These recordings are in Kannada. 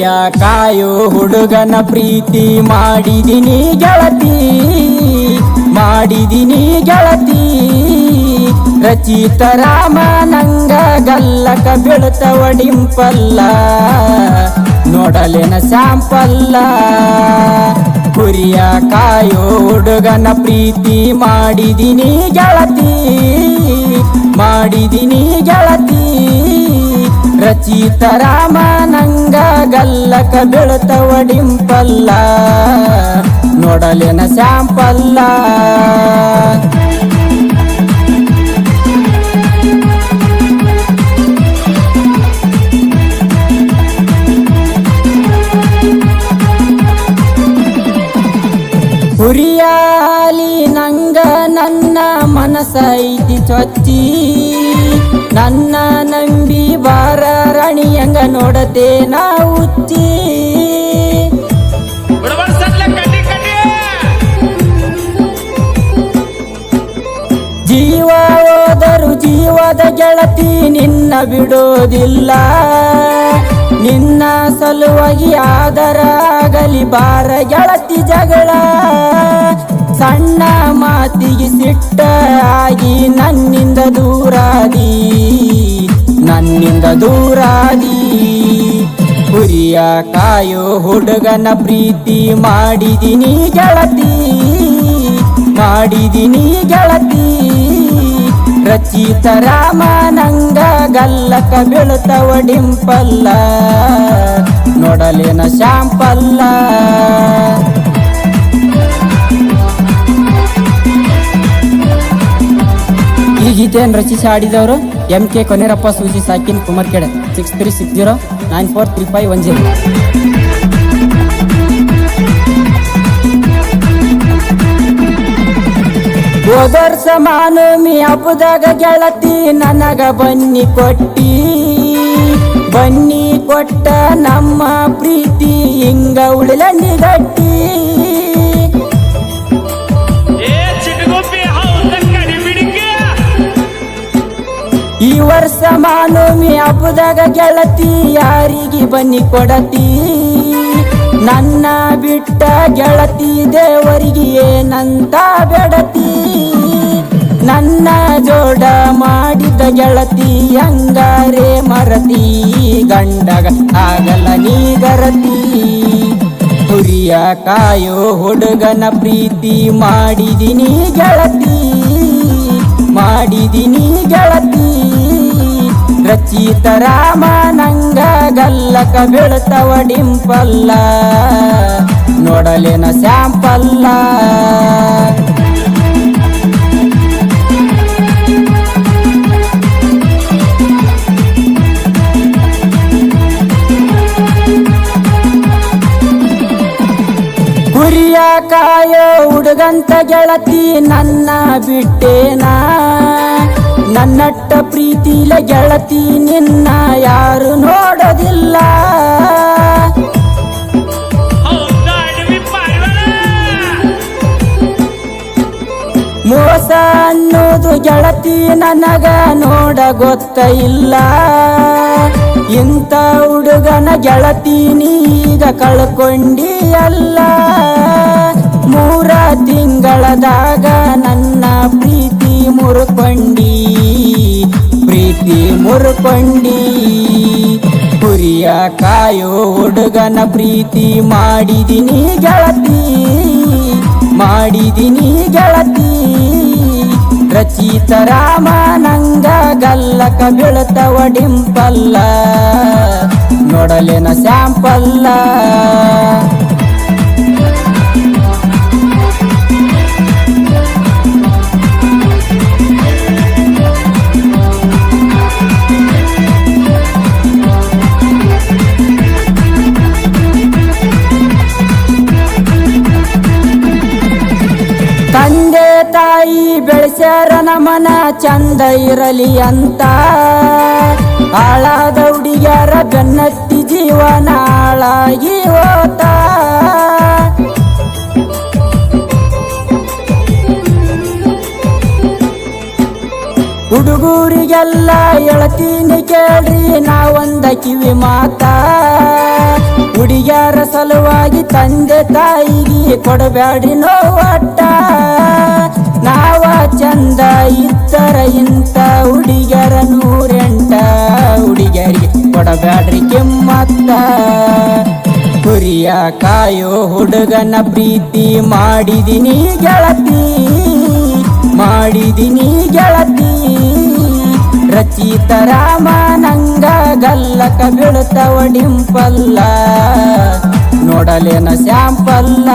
ಕುರಿಯ ಕಾಯೋ ಹುಡುಗನ ಪ್ರೀತಿ ಮಾಡಿದಿನಿ ಗೆಳತಿ ಮಾಡಿದಿನಿ ಗೆಳತಿ. ರಚಿತ ರಾಮ ನಂಗ ಗಲ್ಲಕ ಬೀಳ್ತವ ಡಿಂಪಲ್ಲ, ನೋಡಲೇನ ಸ್ಯಾಂಪಲ್ಲ. ಕುರಿಯ ಕಾಯೋ ಹುಡುಗನ ಪ್ರೀತಿ ಮಾಡಿದಿನಿ ಗೆಳತಿ ಮಾಡಿದಿನಿ ಗೆಳತಿ. ರಚಿತ ರಾಮ ಗಲ್ಲಕ ಬೀಳ್ತವ ಡಿಂಪಲ್ಲ ನೋಡಲೇನ ಸ್ಯಾಂಪಲ್ಲ. ಹುರಿಯಾಲಿ ನಂಗ ನನ್ನ ಮನಸೈತಿ ಚೊಚ್ಚಿ. ನನ್ನ ನಂಬಿ ಬಾರ ರಾಣಿಯಂಗ ನೋಡತೆ ನಾ ಉಚ್ಚಿ ಜೀವ ಹೋದರು ಜೀವದ ಗೆಳತಿ ನಿನ್ನ ಬಿಡೋದಿಲ್ಲ. ನಿನ್ನ ಸಲುವಾಗಿ ಆದರಾಗಲಿ ಬಾರ ಗೆಳತಿ ಜಗಳ. ಸಣ್ಣ ಮಾತಿಗೆ ಸಿಟ್ಟ ಆಗಿ ನನ್ನಿಂದ ದೂರಾದಿ ದೂರಾದಿ ಹುರಿಯ ಕಾಯೋ ಹುಡುಗನ ಪ್ರೀತಿ ಮಾಡಿದಿನಿ ಗೆಳತಿ. ಮಾಡಿದಿನಿ ಗೆಳತಿ. ರಚಿತ ರಾಮನಂಗ ಗಲ್ಲಕ ಬೀಳ್ತವ ಡಿಂಪಲ್ಲ. ನೋಡಲೇನ ಶಾಂಪಲ್ಲ ಗೀತೆಯನ್ನು ರಚಿಸಿ ಆಡಿದವರು ಎಂ ಕೆ ಕೊನೆರಪ್ಪ, ಸೂಜಿ, ಸಾಕಿನ್, Kumar ಕೆಡೆ. Six three six zero nine four three five one zero ಓದರ್ ಸಮಾನು ಮೀ ಹಬ್ಬದಾಗ ಗೆಳತಿ, ನನಗ ಬನ್ನಿ ಕೊಟ್ಟಿ. ಬನ್ನಿ ಕೊಟ್ಟ ನಮ್ಮ ಪ್ರೀತಿ, ಹಿಂಗ ಉಳಿಲ ಗಟ್ಟಿ ಈ ವರ್ಷ ಮಾನೋಮಿ ಹಬ್ಬದಾಗ ಗೆಳತಿ ಯಾರಿಗೆ ಬನ್ನಿ ಕೊಡತಿ? ನನ್ನ ಬಿಟ್ಟ ಗೆಳತಿ ದೇವರಿಗೆ ಏನಂತ ಬೆಡತಿ? ನನ್ನ ಜೋಡ ಮಾಡಿದ ಗೆಳತಿ ಹಂಗಾರೆ ಮರತಿ? ಗಂಡಗ ಆಗಲ್ಲ ನೀಗರತಿ ಹುರಿಯ ಕಾಯೋ ಹುಡುಗನ ಪ್ರೀತಿ ಮಾಡಿದಿನಿ ಗೆಳತಿ. ಮಾಡಿದಿನಿ ಗೆಳತಿ. ರಚಿತ ರಾಮ ನಂಗ ಗಲ್ಲಕ ಬೀಳ್ತವ ಡಿಂಪಲ್ಲ ನೋಡಲೇನ ಸ್ಯಾಂಪಲ್ಲ. ಕುರಿಯ ಕಾಯೋ ಹುಡುಗಂತ ಗೆಳತಿ ನನ್ನ ಬಿಟ್ಟೇನಾ? ನನ್ನಟ್ಟ ಪ್ರೀತಿಲ ಗೆಳತಿ ನಿನ್ನ ಯಾರು ನೋಡೋದಿಲ್ಲ. ಮೋಸ ಅನ್ನೋದು ಗೆಳತಿ ನನಗ ನೋಡ ಗೊತ್ತ ಇಲ್ಲ. ಇಂಥ ಹುಡುಗನ ಗೆಳತಿ ನೀಗ ಕಳ್ಕೊಂಡಿ ಅಲ್ಲ ಮೂರ ತಿಂಗಳದಾಗ ನನ್ನ ಮುರುಕೊಂಡಿ ಪ್ರೀತಿ ಮುರುಪಂಡಿ, ಕುರಿಯ ಕಾಯೋ ಹುಡುಗನ ಪ್ರೀತಿ ಮಾಡಿದಿನಿ ಗೆಳತಿ ಮಾಡಿದಿನಿ ಗೆಳತಿ. ರಚಿತ ರಾಮ ನಂಗ ಗಲ್ಲಕ ಬೆಳತ ಡಿಂಪಲ್ಲ, ನೋಡಲೇನ ಸ್ಯಾಂಪಲ್ಲ. ಬೆಳೆಸ್ಯಾರ ನಮನ ಚಂದ ಇರಲಿ ಅಂತ. ಹಾಳಾದ ಹುಡುಗ್ಯಾರ ಬೆನ್ನತ್ತಿ ಜೀವನ ಹಾಳಾಗಿ ಹೋತ. ಹುಡುಗೂರಿಗೆಲ್ಲ ಹೇಳ್ತೀನಿ ಕೇಳ್ರಿ, ನಾವೊಂದ ಕಿವಿ ಮಾತ. ಹುಡುಗ್ಯಾರ ಸಲುವಾಗಿ ತಂದೆ ತಾಯಿಗೆ ಕೊಡಬೇಡಿ ನೋವಟ್ಟ. ನಾವ ಚಂದ ಇತ್ತರ ಇಂತ ಹುಡುಗರ ನೂರೆಂಟ ಹುಡುಗರಿಗೆ ಕೊಡಬ್ಯಾಡ್ರಿ ಕೆಮ್ಮತ್ತ. ಕುರಿಯ ಕಾಯೋ ಹುಡುಗನ ಪ್ರೀತಿ ಮಾಡಿದಿನಿ ಗೆಳತಿ ಮಾಡಿದಿನಿ ಗೆಳತಿ. ರಚಿತ ರಾಮನಂಗ ಗಲ್ಲಕ ಬೀಳುತ್ತವ ಡಿಂಪಲ್ಲ, ನೋಡಲೇನ ಸ್ಯಾಂಪಲ್ಲ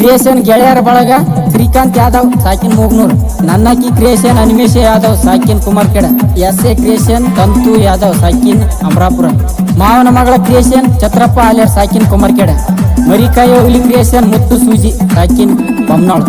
ಕ್ರಿಯೇಷನ್ ಗೆಳೆಯರ ಬಳಗ ಶ್ರೀಕಾಂತ್ ಯಾದವ್, ಸಾಕಿನ್ ಮೂಗ್ನೂರ್. ನನ್ನಕಿ ಕ್ರಿಯೇಷನ್ ಅನಿಮೇಶ ಯಾದವ್, ಸಾಕಿನ್ ಕುಮಾರ್ ಕೆಡ ಎಸ್ ಎ ಕ್ರಿಯೇಷನ್ ತಂತು ಯಾದವ್, ಸಾಕಿನ್ ಅಮರಾಪುರ. ಮಾವನ ಮಗಳ ಕ್ರಿಯೇಷನ್ ಛತ್ರಪ್ಪ ಆಲ್ಯರ್ ಸಾಕಿನ್ ಕುಮಾರ್ ಕೇಡ ಮರಿಕಾಯಿ ಹುಲಿ ಕ್ರಿಯೇಷನ್ ಮುತ್ತು ಸೂಜಿ, ಸಾಕಿನ್ ಬೊಮ್ನಾಳ್.